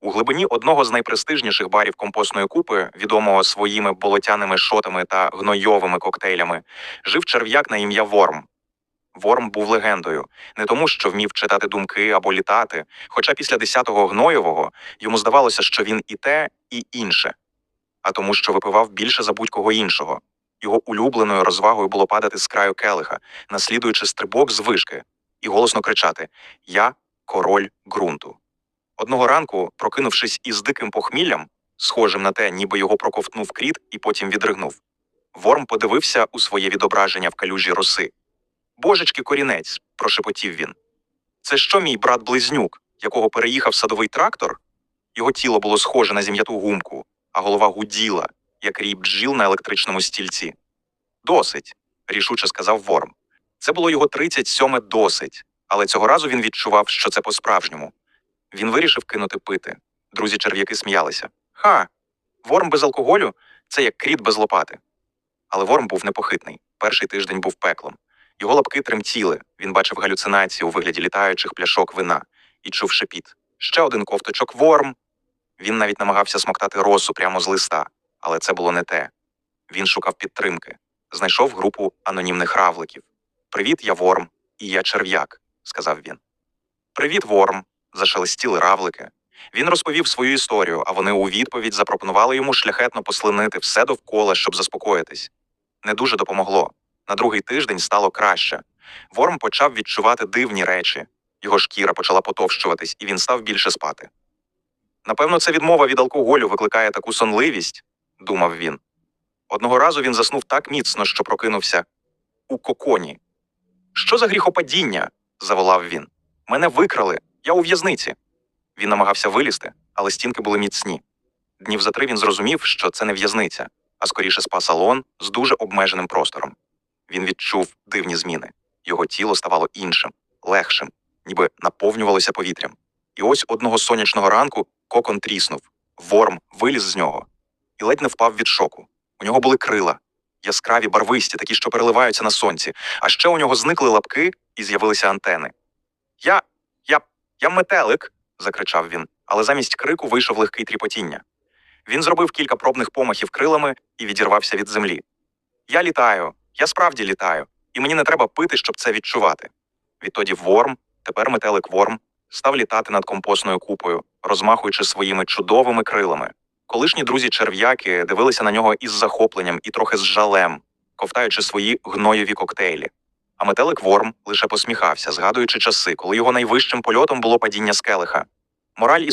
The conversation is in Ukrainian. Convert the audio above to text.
У глибині одного з найпрестижніших барів компостної купи, відомого своїми болотяними шотами та гнойовими коктейлями, жив черв'як на ім'я Ворм. Ворм був легендою не тому, що вмів читати думки або літати, хоча після десятого гноєвого йому здавалося, що він і те, і інше, а тому, що випивав більше за будь-кого іншого. Його улюбленою розвагою було падати з краю келиха, наслідуючи стрибок з вишки, і голосно кричати Я король ґрунту. Одного ранку, прокинувшись із диким похміллям, схожим на те, ніби його проковтнув кріт і потім відригнув, Ворм подивився у своє відображення в калюжі роси. Божечки корінець, прошепотів він. Це що мій брат близнюк, якого переїхав садовий трактор? Його тіло було схоже на зім'яту гумку, а голова гуділа, як рій бджіл на електричному стільці. Досить, рішуче сказав Ворм. Це було його 37-ме досить, але цього разу він відчував, що це по-справжньому. Він вирішив кинути пити. Друзі черв'яки сміялися. Ха, ворм без алкоголю це як кріт без лопати. Але ворм був непохитний. Перший тиждень був пеклом. Його лапки тремтіли. Він бачив галюцинації у вигляді літаючих пляшок вина і чув шепіт. Ще один ковточок ворм. Він навіть намагався смоктати росу прямо з листа, але це було не те. Він шукав підтримки, знайшов групу анонімних равликів. Привіт, я ворм, і я черв'як, сказав він. Привіт, ворм, зашелестіли равлики. Він розповів свою історію, а вони у відповідь запропонували йому шляхетно послинити все довкола, щоб заспокоїтись. Не дуже допомогло. На другий тиждень стало краще. Ворм почав відчувати дивні речі. Його шкіра почала потовщуватись, і він став більше спати. Напевно, це відмова від алкоголю викликає таку сонливість, думав він. Одного разу він заснув так міцно, що прокинувся у коконі. Що за гріхопадіння? заволав він. Мене викрали, я у в'язниці. Він намагався вилізти, але стінки були міцні. Днів за три він зрозумів, що це не в'язниця, а скоріше спа-салон з дуже обмеженим простором. Він відчув дивні зміни. Його тіло ставало іншим, легшим, ніби наповнювалося повітрям. І ось одного сонячного ранку кокон тріснув, ворм виліз з нього і ледь не впав від шоку. У нього були крила, яскраві, барвисті, такі, що переливаються на сонці, а ще у нього зникли лапки і з'явилися антени. Я. я. метелик. закричав він, але замість крику вийшов легкий тріпотіння. Він зробив кілька пробних помахів крилами і відірвався від землі. Я літаю, я справді літаю, і мені не треба пити, щоб це відчувати. Відтоді Ворм, тепер метелик Ворм, став літати над компостною купою, розмахуючи своїми чудовими крилами. Колишні друзі черв'яки дивилися на нього із захопленням і трохи з жалем, ковтаючи свої гноєві коктейлі. А метелик Ворм лише посміхався, згадуючи часи, коли його найвищим польотом було падіння скелиха. Мораль історії